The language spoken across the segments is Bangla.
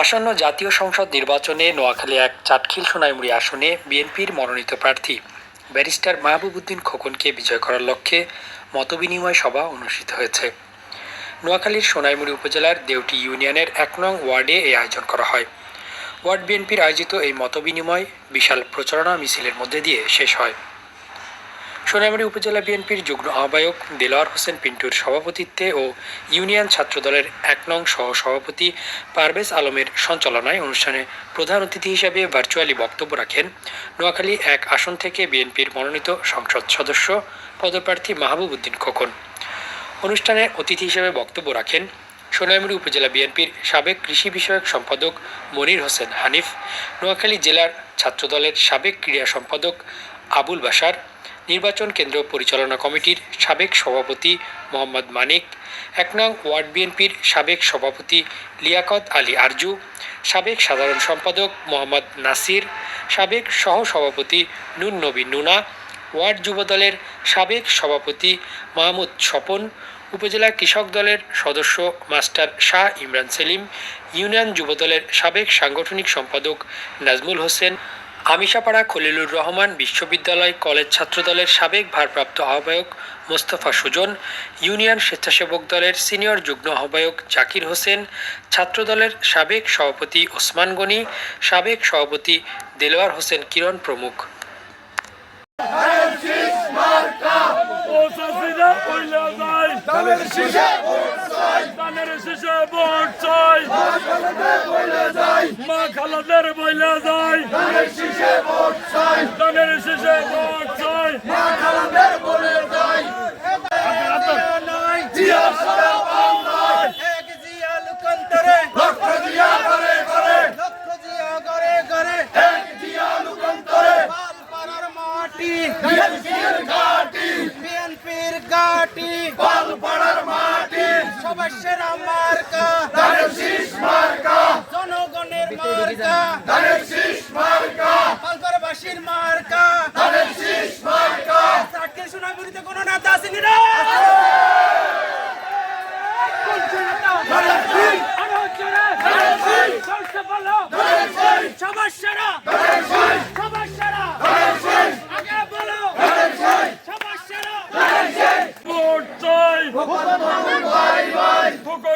আসন্ন জাতীয় সংসদ নির্বাচনে নোয়াখালী এক চাটখিল সোনাইমুড়ি আসনে বিএনপির মনোনীত প্রার্থী ব্যারিস্টার মাহবুবুদ্দিন খোকনকে বিজয় করার লক্ষ্যে মতবিনিময় সভা অনুষ্ঠিত হয়েছে। নোয়াখালীর সোনাইমুড়ি উপজেলার দেউটি ইউনিয়নের এক নং ওয়ার্ডে এই আয়োজন করা হয়। ওয়ার্ড বিএনপির আয়োজিত এই মতবিনিময় বিশাল প্রচারণা মিছিলের মধ্যে দিয়ে শেষ হয়। সোনাইমুড়ি উপজেলা বিএনপির যুগ্ম আহ্বায়ক দেলোয়ার হোসেন পিন্টুর সভাপতিত্বে ও ইউনিয়ন ছাত্রদলের এক নং সহ সভাপতি পারভেজ আলমের সঞ্চালনায় অনুষ্ঠানে প্রধান অতিথি হিসেবে ভার্চুয়ালি বক্তব্য রাখেন নোয়াখালী এক আসন থেকে বিএনপির মনোনীত সংসদ সদস্য পদপ্রার্থী মাহবুব উদ্দিন খোকন। অনুষ্ঠানে অতিথি হিসেবে বক্তব্য রাখেন সোনাইমুড়ি উপজেলা বিএনপির সাবেক কৃষি বিষয়ক সম্পাদক মনির হোসেন হানিফ, নোয়াখালী জেলার ছাত্রদলের সাবেক ক্রীড়া সম্পাদক আবুল বাসার নির্বাচন কেন্দ্র পরিচালনা কমিটির সাবেক সভাপতি মোহাম্মদ মানিক, এক নং ওয়ার্ড বিএনপির সাবেক সভাপতি লিয়াকত আলী আরজু, সাবেক সাধারণ সম্পাদক মোহাম্মদ নাসির, সাবেক সহ সভাপতি নুন নবী নুনা, ওয়ার্ড যুবদলের সাবেক সভাপতি মাহমুদ স্বপন, উপজেলা কৃষক দলের সদস্য মাস্টার শাহ ইমরান সেলিম, ইউনিয়ন যুবদলের সাবেক সাংগঠনিক সম্পাদক নাজমুল হোসেন আমিষাপাড়া খলিলুর রহমান বিশ্ববিদ্যালয় কলেজ ছাত্রদলের সাবেক ভারপ্রাপ্ত আহ্বায়ক মোস্তফা সুজন, ইউনিয়ন স্বেচ্ছাসেবক দলের সিনিয়র যুগ্ম আহ্বায়ক জাকির হোসেন, ছাত্রদলের সাবেক সভাপতি ওসমান গনি, সাবেক সভাপতি দেলোয়ার হোসেন কিরণ প্রমুখ। শীষে ভোট চাই। মা খালাদের বইলে যাই। ধানের শীষে ভোট চাই। ধানের শীষে ভোট চাই মা খালেদা বলে যাই জিয়া সারা বাংলায় এক জিয়া লুকান্তরে লক্ষ জিয়া ঘরে ঘরে লক্ষ জিয়া ঘরে ঘরে এক জিয়া লুকান্তরে পালপাড়ার মাটি বিএনপির ঘাটি বিএনপির গাটি পালপাড়ার মাটি সদস্যের মার্কা। ধানের মার্কা। জনগণের মার্কা। ধানের শীষ মার্কা। পালপাড়াবাসীর মার্কা। ধানের মার্কা। চাকরি সোনাগুড়িতে কোনো নেতা আসেনি রে। সমস্যারা সমস্যারা আগে বলো। সমস্যারা ভোট চাই।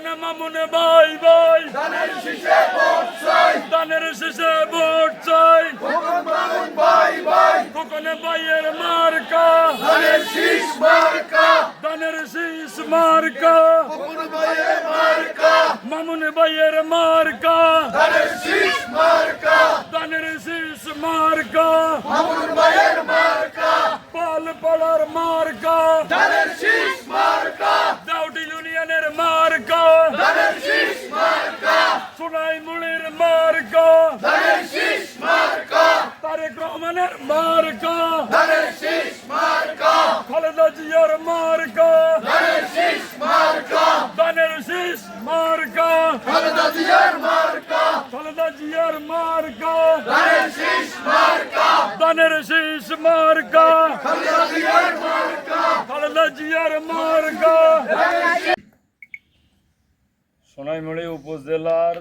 ফুকনে মামুনে ভাই ভাই। ধানের শীষে ভোট চাই। ধানের শীষে ভোট চাই। ভগবান মামুন ভাই ভাই। ফুকনে ভাইয়ের মার্কা। ধানের শীষ মার্কা। ধানের শীষ মার্কা। ভগবান ভাইয়ের মার্কা। মামুনে ভাইয়ের মার্কা। ধানের শীষ মার্কা। ধানের শীষ মার্কা। মামুন ভাইয়ের মার্কা। পাল পাড়ার মার্কা। ধানের শীষ মার্কা। ইউনিয়নের মার্কা ধানের মার্কা সোনাই মুড়ির মার্কা ধানের মার্কা তারেক রহমানের মার্কা ধানের শীষ মার্কা খালেদা জিয়ার মার্কা ধানের শীষ মার্কা ধানের শীষ মার্কা খালেদা জিয়ার মার্কা খালেদা জিয়ার মার্কা ধানের শীষ মার্কা ধানের শীষ মার্কা খালেদা জিয়ার মার্কা খালেদা জিয়ার মার্কা সোনাইমুড়ি উপজেলার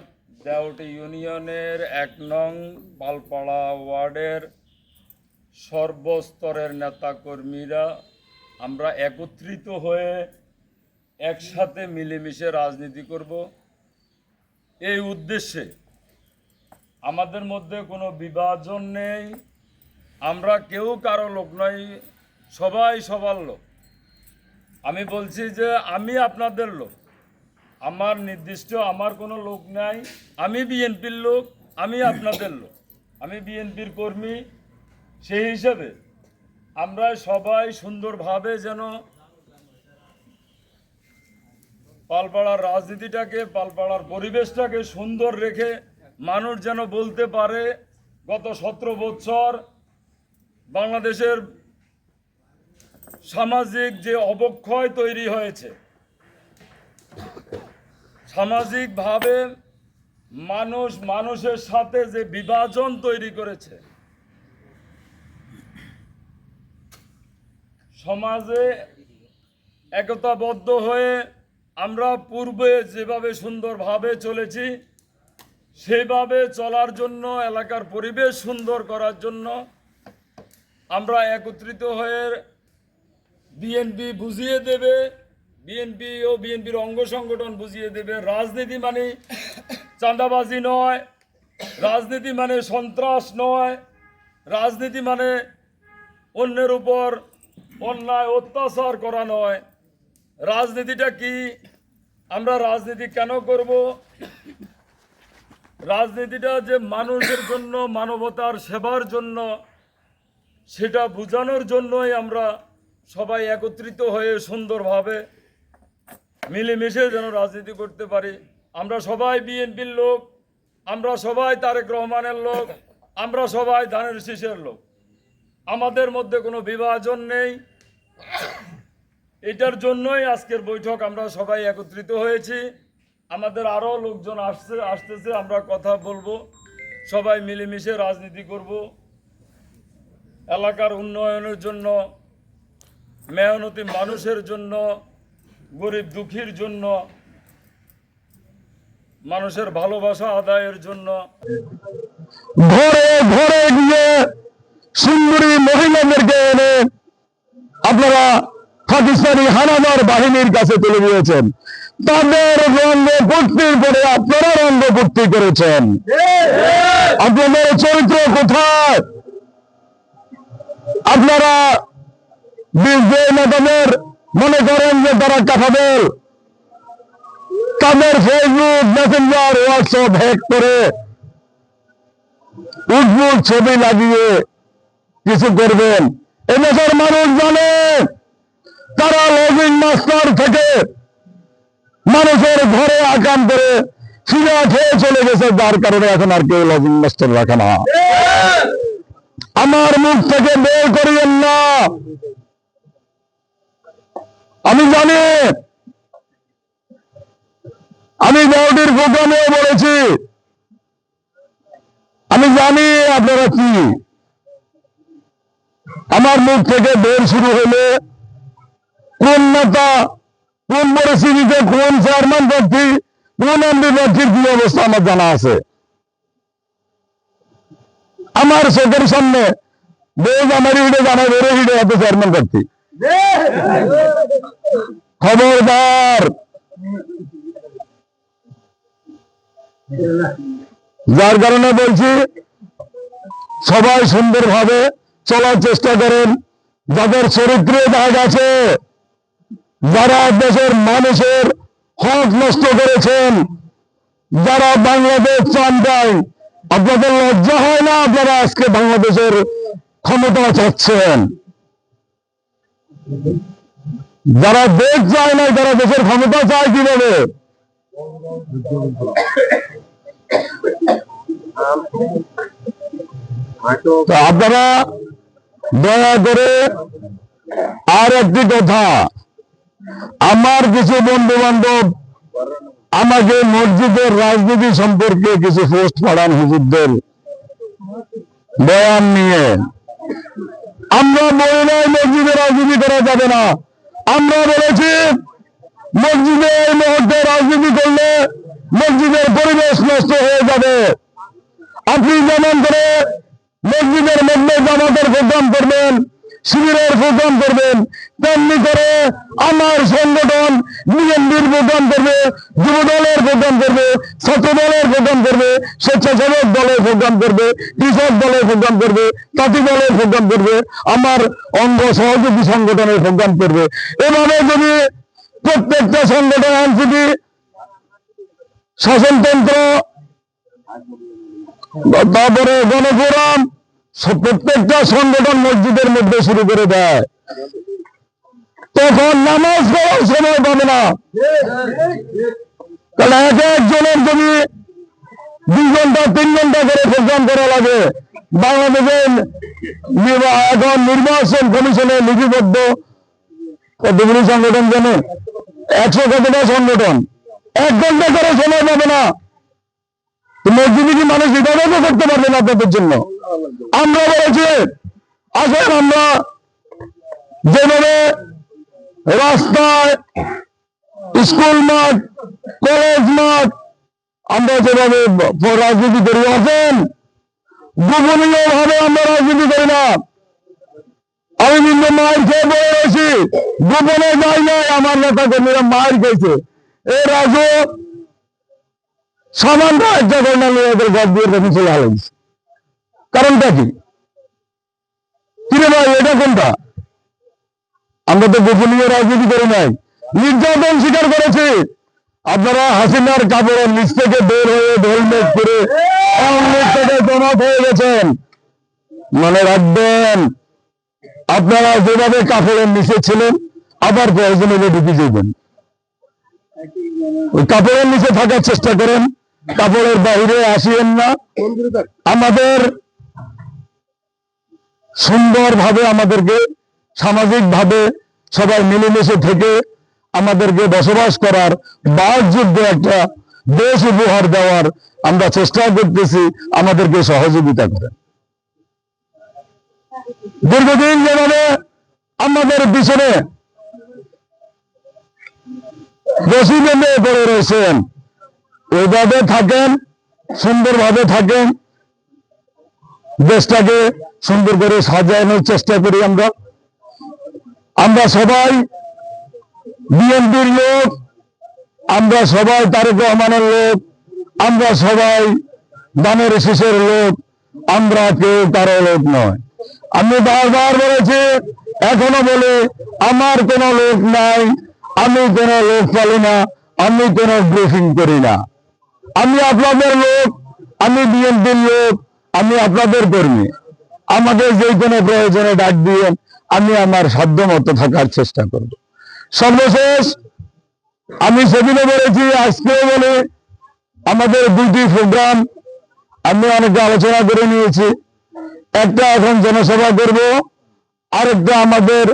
দেওটি ইউনিয়নের এক নং পালপাড়া ওয়ার্ডের সর্বস্তরের নেতাকর্মীরা আমরা একত্রিত হয়ে একসাথে মিলেমিশে রাজনীতি করব। এই উদ্দেশ্যে আমাদের মধ্যে কোনো বিভাজন নেই। আমরা কেউ কারও লোক নই, সবাই সবার লোক। আমি বলছি যে আমি আপনাদের লোক। আমার নির্দিষ্ট, আমার কোনো লোক নাই। আমি বিএনপির লোক, আমি আপনাদের লোক। আমি বিএনপির কর্মী, সেই হিসাবে আমরা সবাই সুন্দরভাবে যেন পালপাড়ার রাজনীতিটাকে, পালপাড়ার পরিবেশটাকে সুন্দর রেখে মানুষ যেন বলতে পারে, গত সতেরো বছর বাংলাদেশের সামাজিক যে অবক্ষয় তৈরি হয়েছে সামাজিকভাবে মানুষ মানুষের সাথে যে বিভাজন তৈরি করেছে, সমাজে একতাবদ্ধ হয়ে আমরা পূর্বে যেভাবে সুন্দরভাবে চলেছি সেইভাবে চলার জন্য, এলাকার পরিবেশ সুন্দর করার জন্য আমরা একত্রিত হয়ে বিএনপি বুঝিয়ে দেবে। বিএনপি ও বিএনপির অঙ্গ সংগঠন বুঝিয়ে দেবে, রাজনীতি মানে চাঁদাবাজি নয়, রাজনীতি মানে সন্ত্রাস নয়, রাজনীতি মানে অন্যের উপর অন্যায়, অত্যাচার করা নয়। রাজনীতিটা কি? আমরা রাজনীতি কেন করব? রাজনীতিটা যে মানুষের জন্য, মানবতার সেবার জন্য, সেটা বোঝানোর জন্যই আমরা সবাই একত্রিত হয়ে সুন্দরভাবে মিলেমিশে যেন রাজনীতি করতে পারি। আমরা সবাই বিএনপির লোক, আমরা সবাই তারেক রহমানের লোক, আমরা সবাই ধানের শীষের লোক। আমাদের মধ্যে কোনো বিভাজন নেই। এটার জন্যই আজকের বৈঠক আমরা সবাই একত্রিত হয়েছি। আমাদের আরও লোকজন আসছে, আসতেছে, আমরা কথা বলব। সবাই মিলেমিশে রাজনীতি করব। এলাকার উন্নয়নের জন্য, মেহনতি মানুষের জন্য গরিব দুঃখীর জন্য, মানুষের ভালোবাসা আদায়ের জন্য। ঘরে ঘরে গিয়ে সুন্দরী মহিলাদেরকে এনে আপনারা পাকিস্তানি হানাদার বাহিনীর কাছে তুলে দিয়েছেন। তাদের রঙ্গে পূর্তির পরে আপনারা রঙ্গ করেছেন। আপনাদের চরিত্র কোথায়? আপনারা বিজয় মনে করেন যে তারা কাঠাবেল তাদের ফেসবুক মেসেঞ্জার হোয়াটসঅ্যাপ হ্যাক করে উদ্ভুত ছবি লাগিয়ে কিছু করবেন। এদেশের মানুষ জানে তারা লজিং মাস্টার থেকে মানুষের ঘরে আকাম করে ফিরা খেয়ে চলে গেছে যার কারণে এখন আর কেউ লজিং মাস্টার রাখে না। আমার মুখ থেকে বের করিয়েন না। আমি জানি। আমি বাউডির প্রোগ্রামেও বলেছি। আমি জানি আপনারা কি। আমার মুখ থেকে বের শুরু হলে কোন নেতা, কোন পরিস্থিতিতে কোন চেয়ারম্যান প্রার্থী কোন এমপি প্রার্থীর কি অবস্থা আমার জানা আছে। আমার চোখের সামনে বেজ আমার হিডে জানা বেড়ে হিডে এত চেয়ারম্যান প্রার্থী খবরদার। যার কারণে বলছি, সবাই সুন্দরভাবে চলার চেষ্টা করেন। যাদের চরিত্রে দাগ আছে, যারা দেশের মানুষের হক নষ্ট করেছেন, যারা বাংলাদেশ চান যায়, আপনাদের লজ্জা হয় না আপনারা আজকে বাংলাদেশের ক্ষমতা চাচ্ছেন? যারা দেশ চায় না যারা দেশের ক্ষমতা চায় কীভাবে? আপনারা দয়া করে আর একটি কথা। আমার কিছু বন্ধু বান্ধব আমাকে মসজিদের রাজনীতি সম্পর্কে কিছু পোস্ট পাঠান হুজুরদের। বয়ান নিয়ে। আমরা বলি নাই মসজিদে রাজনীতি করা যাবে না। আমরা বলেছি, মসজিদে এই মুহূর্তে রাজনীতি করলে মসজিদের পরিবেশ নষ্ট হয়ে যাবে। আপনি যেমন করে মসজিদের মধ্যে জামাতের প্রোগ্রাম করবেন শিবিরের প্রোগ্রাম করবেন। তেমনি করে আমার সংগঠন বিএনপির প্রোগ্রাম করবে যুব দলের প্রোগ্রাম করবে ছাত্র দলের প্রোগ্রাম করবে, স্বেচ্ছাসেবক দলের প্রোগ্রাম করবে, কৃষক দলের প্রোগ্রাম করবে, তাঁতি দলের প্রোগ্রাম করবে, আমার অঙ্গ সহযোগী সংগঠনের প্রোগ্রাম করবে। এভাবে যদি প্রত্যেকটা সংগঠন আইনজীবী শাসনতন্ত্র, তারপরে গণফোরাম প্রত্যেকটা সংগঠন মসজিদের মধ্যে শুরু করে দেয়। তখন নামাজ পড়ার সময় পাবে না। কারণ এক একজনের যদি দুই ঘণ্টা, তিন ঘণ্টা করে প্রোগ্রাম করা লাগে। বাংলাদেশের এখন নির্বাচন কমিশনে লিপিবদ্ধ। কতগুলি সংগঠন জানে? একশো কতটা সংগঠন? এক ঘণ্টা করে সময় পাবে না। মসজিদে কি মানুষ ইবাদত করতে পারবে না আপনাদের জন্য? আমরা বলেছি, আসেন আমরা যেভাবে রাস্তায়, স্কুল মাঠ, কলেজ মাঠ, আমরা যেভাবে রাজনীতি করি আছেন গোপনীয় ভাবে আমরা রাজনীতি করি না। আমি কিন্তু মায়ের খেয়ে বলে রয়েছি। গোপনে যাই নাই, আমার নেতা কর্মীরা মায়ের খেয়েছে। এ রাজু সামান্য একটা কন্যা নিয়ে এদের দিয়ে দেখে চলে আলাইছে কারণটা কি? ভাই, এটা কোনটা? আমরা তো গোপনীয় রাজনীতি করি নাই। নির্যাতন স্বীকার করেছি। আপনারা হাসিনার কাপড়ের নিচ থেকে বের হয়ে হেলমেট করে অনেক থেকে হয়ে গেছেন। মনে রাখবেন, আপনারা যেভাবে কাপড়ের নিচে ছিলেন, আবার প্রয়োজন হলে ঢুকে যাবেন। ওই কাপড়ের নিচে থাকার চেষ্টা করেন। কাপড়ের বাইরে আসিয়েন না। আমাদের সুন্দরভাবে আমাদেরকে, সামাজিকভাবে সবাই মিলেমিশে থেকে আমাদেরকে বসবাস করার বাসযোগ্য একটা দেশ উপহার দেওয়ার আমরা চেষ্টা করতেছি আমাদেরকে সহযোগিতা করেন দীর্ঘদিন যেভাবে আমাদের পিছনে বসি বেঁধে পড়ে রয়েছেন। ওইভাবে থাকেন, সুন্দরভাবে থাকেন দেশটাকে সুন্দর করে সাজানোর চেষ্টা করি আমরা। আমরা সবাই বিএনপির লোক, আমরা সবাই তারেক রহমানের লোক, আমরা সবাই দানের শেষের লোক, আমরা কেউ কারও লোক নয়। আমি বারবার বলেছি, এখনও বলি, আমার কোনো লোক নাই, আমি কোনো লোক পালি না, আমি কোনো ব্রিফিং করি না। আমি আপনাদের লোক, আমি বিএনপির লোক আমি আপনাদের কর্মী। আমাদের যে কোনো প্রয়োজনে ডাক দিয়ে আমি আমার সাধ্য মতো থাকার চেষ্টা করব। সর্বশেষ, আমি সেদিনও বলেছি, আজকেও বলে, আমাদের দুটি প্রোগ্রাম আমি অনেকে আলোচনা করে নিয়েছি। একটা এখন জনসভা করব, আরেকটা আমাদের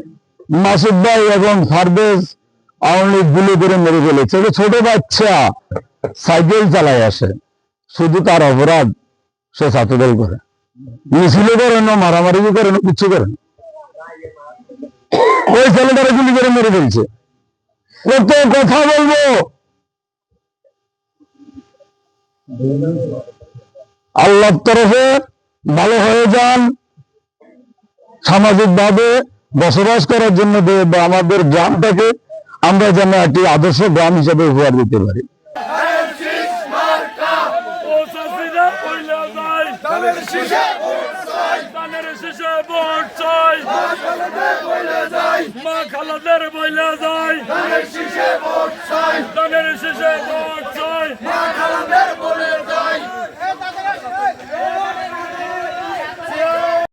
মাসুদ ভাই এবং ফারদেশ আওয়ামী লীগ গুলি করে মেরে ফেলেছে। ছোট বাচ্চা, সাইকেল চালায় আসে। শুধু তার অপরাধ সে ছাত্রদল করে। মিছিল করে না, মারামারি করে না, কিচ্ছু করে না। ওই ছেলেটারে গুলি করে মেরে ফেলছে। কত কথা বলব? আল্লাহর তরফে ভালো হয়ে যান। সামাজিক ভাবে বসবাস করার জন্য আমাদের গ্রামটাকে আমরা যেন একটি আদর্শ গ্রাম হিসেবে উপহার দিতে পারি ও চাষিরা কইলা যায় ধানের শীষে ভোট চাই ধানের শেষে ভোট চাই মা খালেদা বলে যাই খালাদের বইলা যায় ধানের শীষে ভোট চাই ধানের শেষে ভোট চাই মা খালেদার বলে